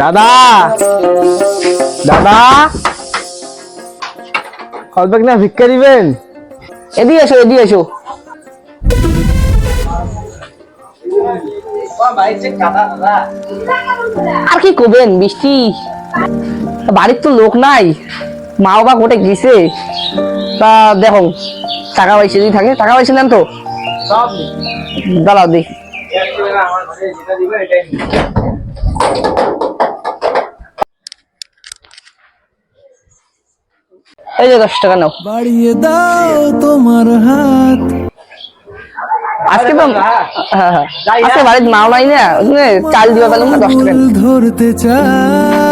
দাদা। দাদা। অল্প না ভিক্ষা দিবেন এদিকে এসো এদিকে এসো। আর কি করবেন, বৃষ্টি? বাড়ির তো লোক নাই। মা বাবা কোটে গেছে? তা দেখো, টাকা পয়সা যদি থাকে, টাকা পয়সা নেন তো। দাঁড়াও দেখ এই যে দশ টাকা নাও। বাড়িয়ে দাও তোমার হাত। আজকে তো হ্যাঁ হ্যাঁ। আজকে বাড়ির মাও নাই না চাল দিবা পেলাম না দশ টাকা। ধরতে চাই।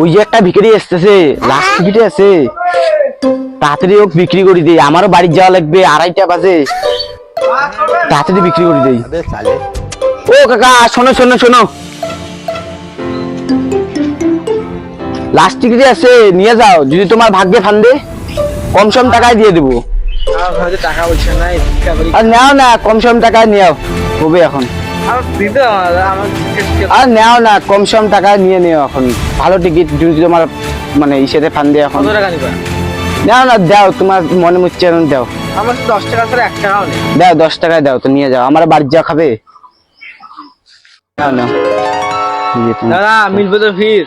ওই যে একটা বিক্রি আসতেছে লাস্ট টিকিটে আছে। তাড়াতাড়ি ওক বিক্রি করে দিই আমারও বাড়ি যাওয়া লাগবে আড়াইটা বাজে। তাড়াতাড়ি বিক্রি করে দিই। ও কাকা শোনো শোনো শোনো। লাস্ট টিকিটে আছে নিয়ে যাও যদি তোমার ভাগ্যে ফান্দে কম সম টাকায় দিয়ে দেবো। টাকা করি। আর নাও না কম সম টাকায় নিও হবে এখন। আর নাও না কম সম টাকায় নিয়ে নিও এখন। ভালো টিকিট যদি তোমার মানে ইসেতে ফান্দে এখন। কত নাও না দাও তোমার মনে মুচ্ছে দাও। আমার তো দশ টাকা ছাড়া এক টাকাও নেই। দাও দশ টাকায় দাও তো নিয়ে যাও। আমার বাড়ি যা খাবে? দাদা মিলবে তো ফির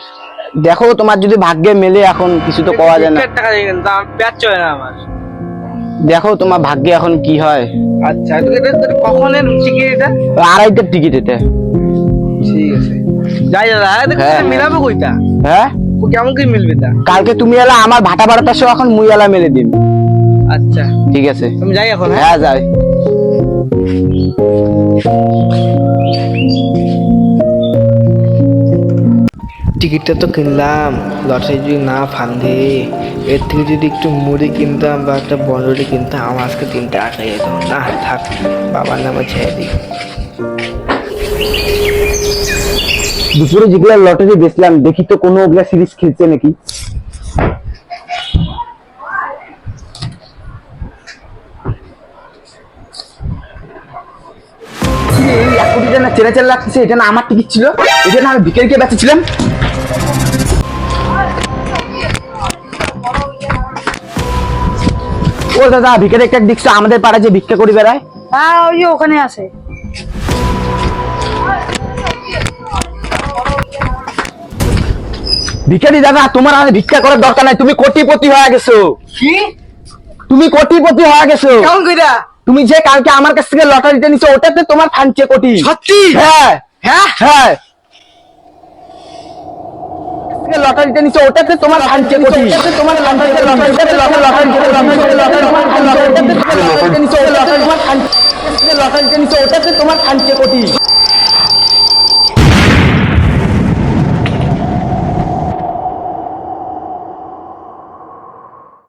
দেখো তোমার যদি ভাগ্যে মেলে এখন কিছু তো পাওয়া যায় না। টাকা দিয়ে দাম চলে না আমার। দেখো তোমার ভাগ্যে এখন কি হয়। আচ্ছা এটা কখনের টিকিট এটা? আড়াইটার টিকিট এটা। ঠিক আছে। যাই দাদা হ্যাঁ। মিলাবো কইতা হ্যাঁ? কেমন কি মিলবে তা? কালকে তুমি এলা আমার ভাটা বাড়াটা সহ এখন মুই এলা মেলে দিন আচ্ছা। ঠিক আছে। তুমি যাই এখন হ্যাঁ? হ্যাঁ যাই। টিকিটটা তো কিনলাম। লটারি যদি না ফান্দে এর থেকে যদি একটু মুড়ি কিনতাম বা একটা বন্ডরি কিনতাম আমার আজকে তিনটা আসা যেত। না থাক বাবার নামে ছেড়ে দিই। দুপুরে যেগুলা লটারি বেচলাম দেখি তো কোনো ওগুলা সিরিজ খেলছে নাকি? এক কোটিটা না চেনা চেনা লাগতেছে এটা না আমার টিকিট ছিল? এটা না আমি বিকেলকে বেঁচেছিলাম? ও দাদা একটা দেখছ আমাদের পাড়া যে ভিক্ষা করি বেড়ায়। হ্যাঁ ওই ওখানে আছে। ভিখারি দাদা তোমার আর ভিক্ষা করার দরকার নাই তুমি কোটিপতি হয়ে গেছো। কি? তুমি কোটিপতি হয়ে গেছো। কেমন কইরা? তুমি যে কালকে আমার কাছ থেকে লটারিটা নিছো ওটাতে তোমার ফানছে কোটি। সত্যি? হ্যাঁ। হ্যাঁ? হ্যাঁ। থেকে লটারিটা নিছো ওটাতে তোমার ফানছে কোটি তোমার লটারিটা নিছো লটারি তোমার ফানছে লটারিটা নিছো ওটাতে তোমার ফানছে কোটি